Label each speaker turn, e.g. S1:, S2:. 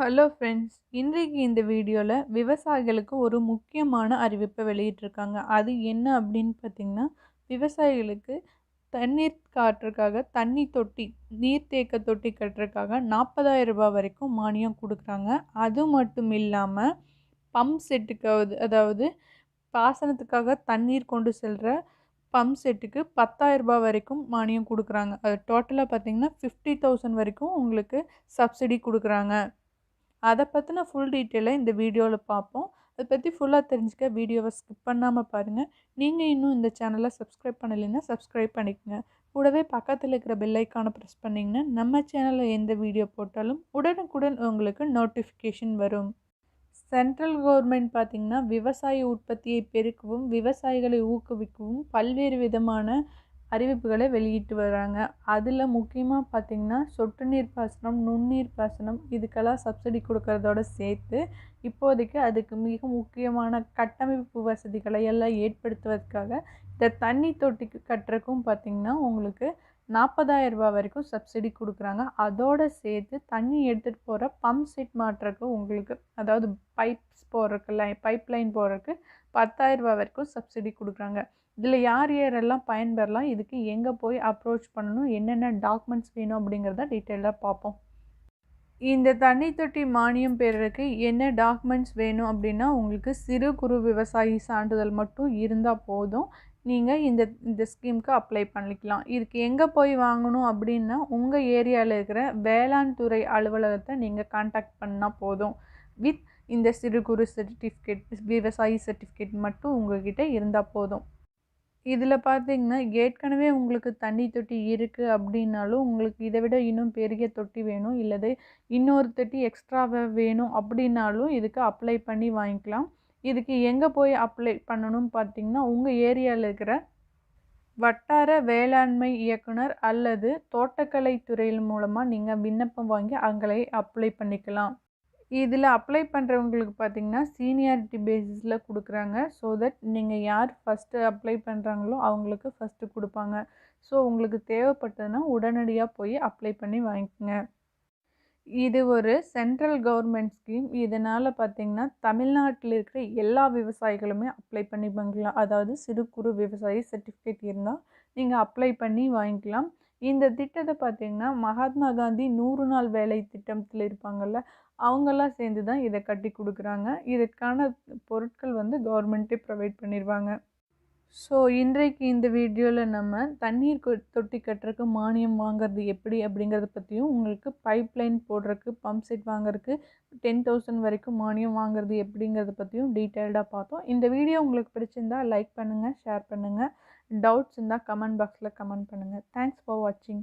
S1: Hello friends இன்றைக்கு இந்த வீடியோவில் விவசாயிகளுக்கு ஒரு முக்கியமான அறிவிப்பை வெளியிட்டிருக்காங்க. அது என்ன அப்படின்னு பார்த்திங்கன்னா விவசாயிகளுக்கு தண்ணீர் காட்டுறதுக்காக தண்ணி தொட்டி நீர்த்தேக்க தொட்டி கட்டுறதுக்காக நாற்பதாயிரம் ரூபாய் வரைக்கும் மானியம் கொடுக்குறாங்க. அது மட்டும் இல்லாமல் பம்ப் செட்டுக்காவது அதாவது பாசனத்துக்காக தண்ணீர் கொண்டு செல்கிற பம்ப் செட்டுக்கு பத்தாயிரம் ரூபாய் வரைக்கும் மானியம் கொடுக்குறாங்க. அது டோட்டலாக பார்த்தீங்கன்னா ஃபிஃப்டி தௌசண்ட் வரைக்கும் உங்களுக்கு சப்சிடி கொடுக்குறாங்க. அதை பற்றின ஃபுல் டீட்டெயிலை இந்த வீடியோவில் பார்ப்போம் அதை பற்றி ஃபுல்லாக தெரிஞ்சுக்க வீடியோவை ஸ்கிப் பண்ணாமல் பாருங்கள் நீங்கள் இன்னும் இந்த சேனலை சப்ஸ்கிரைப் பண்ணலைன்னா சப்ஸ்கிரைப் பண்ணிக்கோங்க. கூடவே பக்கத்தில் இருக்கிற பெல்லைக்கானை ப்ரெஸ் பண்ணிங்கன்னா நம்ம சேனலில் எந்த வீடியோ போட்டாலும் உடனுக்குடன் உங்களுக்கு நோட்டிஃபிகேஷன் வரும். சென்ட்ரல் கவர்மெண்ட் பார்த்திங்கன்னா விவசாய உற்பத்தியை பெருக்கவும் விவசாயிகளை ஊக்குவிக்கவும் பல்வேறு விதமான அறிவிப்புகளை வெளியிட்டு வராங்க. அதில் முக்கியமாக பார்த்திங்கன்னா சொட்டு நீர் பாசனம் நுண்ணீர் பாசனம் இதுக்கெல்லாம் சப்சிடி கொடுக்கறதோட சேர்த்து இப்போதைக்கு அதுக்கு மிக முக்கியமான கட்டமைப்பு வசதிகளை எல்லாம் ஏற்படுத்துவதற்காக இந்த தண்ணி தொட்டிக்கு கட்டுறக்கும் பார்த்திங்கன்னா உங்களுக்கு நாற்பதாயிரம் ரூபாய் வரைக்கும் சப்சிடி கொடுக்குறாங்க. அதோடு சேர்த்து தண்ணி எடுத்துகிட்டு போகிற பம்ப் செட் மாற்றுறக்கு உங்களுக்கு அதாவது பைப்ஸ் போடுறக்கு லை பைப் லைன் போடுறதுக்கு பத்தாயிரம் ரூபாய் வரைக்கும் சப்சிடி கொடுக்குறாங்க. இதில் யார் யாரெல்லாம் பயன்பெறலாம் இதுக்கு எங்கே போய் அப்ரோச் பண்ணணும் என்னென்ன டாக்குமெண்ட்ஸ் வேணும் அப்படிங்கிறத டீட்டெயிலாக பார்ப்போம். இந்த தண்ணி தொட்டி மானியம் பெறறதுக்கு என்ன டாக்குமெண்ட்ஸ் வேணும் அப்படின்னா உங்களுக்கு சிறு குறு விவசாயி சான்றிதழ் மட்டும் இருந்தால் போதும். நீங்கள் இந்த இந்த ஸ்கீமுக்கு அப்ளை பண்ணிக்கலாம். இதுக்கு எங்கே போய் வாங்கணும் அப்படின்னா உங்கள் ஏரியாவில் இருக்கிற வேளாண் துறை அலுவலகத்தை நீங்கள் காண்டாக்ட் பண்ணால் போதும். வித் இந்த சிறு குறு சர்டிஃபிகேட் விவசாயி சர்டிஃபிகேட் மட்டும் உங்கள்கிட்ட இருந்தால் போதும். இதில் பார்த்தீங்கன்னா ஏற்கனவே உங்களுக்கு தண்ணி தொட்டி இருக்குது அப்படின்னாலும் உங்களுக்கு இதை விட இன்னும் பெரிய தொட்டி வேணும். இல்லது இன்னொரு தொட்டி எக்ஸ்ட்ராவாக வேணும் அப்படின்னாலும் இதுக்கு அப்ளை பண்ணி வாங்கிக்கலாம். இதுக்கு எங்கே போய் அப்ளை பண்ணணும் பார்த்தீங்கன்னா உங்கள் ஏரியாவில் இருக்கிற வட்டார வேளாண்மை இயக்குனர் அல்லது தோட்டக்கலை துறையில் மூலமாக நீங்கள் விண்ணப்பம் வாங்கி அங்கே அப்ளை பண்ணிக்கலாம். இதில் அப்ளை பண்ணுறவங்களுக்கு பார்த்திங்கன்னா சீனியாரிட்டி பேசிஸில் கொடுக்குறாங்க. ஸோ தட் நீங்கள் யார் ஃபஸ்ட்டு அப்ளை பண்ணுறாங்களோ அவங்களுக்கு ஃபஸ்ட்டு கொடுப்பாங்க. ஸோ உங்களுக்கு தேவைப்பட்டதுன்னா உடனடியாக போய் அப்ளை பண்ணி வாங்கிக்கோங்க. இது ஒரு சென்ட்ரல் கவர்மெண்ட் ஸ்கீம் இதனால் பார்த்திங்கன்னா தமிழ்நாட்டில் இருக்கிற எல்லா விவசாயிகளுமே அப்ளை பண்ணி வாங்கிக்கலாம். அதாவது சிறு குறு விவசாயி சர்டிஃபிகேட் இருந்தால் நீங்கள் அப்ளை பண்ணி வாங்கிக்கலாம். இந்த திட்டத்தை பார்த்திங்கன்னா மகாத்மா காந்தி நூறு நாள் வேலை திட்டத்தில் இருப்பாங்கள்ல அவங்கெல்லாம் சேர்ந்து தான் இதை கட்டி கொடுக்குறாங்க. இதற்கான பொருட்கள் வந்து கவர்மெண்ட்டே ப்ரொவைட் பண்ணிடுவாங்க ஸோ இன்றைக்கு இந்த வீடியோவில் நம்ம தண்ணீர் தொட்டி கட்டுறதுக்கு மானியம் வாங்குறது எப்படி அப்படிங்கிறத பற்றியும் உங்களுக்கு பைப் லைன் போடுறதுக்கு பம்ப் செட் வாங்குறதுக்கு டென் தௌசண்ட் வரைக்கும் மானியம் வாங்குறது எப்படிங்கிறத பற்றியும் டீட்டெயில்டாக பார்த்தோம். இந்த வீடியோ உங்களுக்கு பிடிச்சிருந்தா லைக் பண்ணுங்கள் ஷேர் பண்ணுங்கள் டவுட்ஸ் இருந்தால் கமெண்ட் பாக்ஸில் கமெண்ட் பண்ணுங்கள் தேங்க்ஸ் ஃபார் வாட்சிங்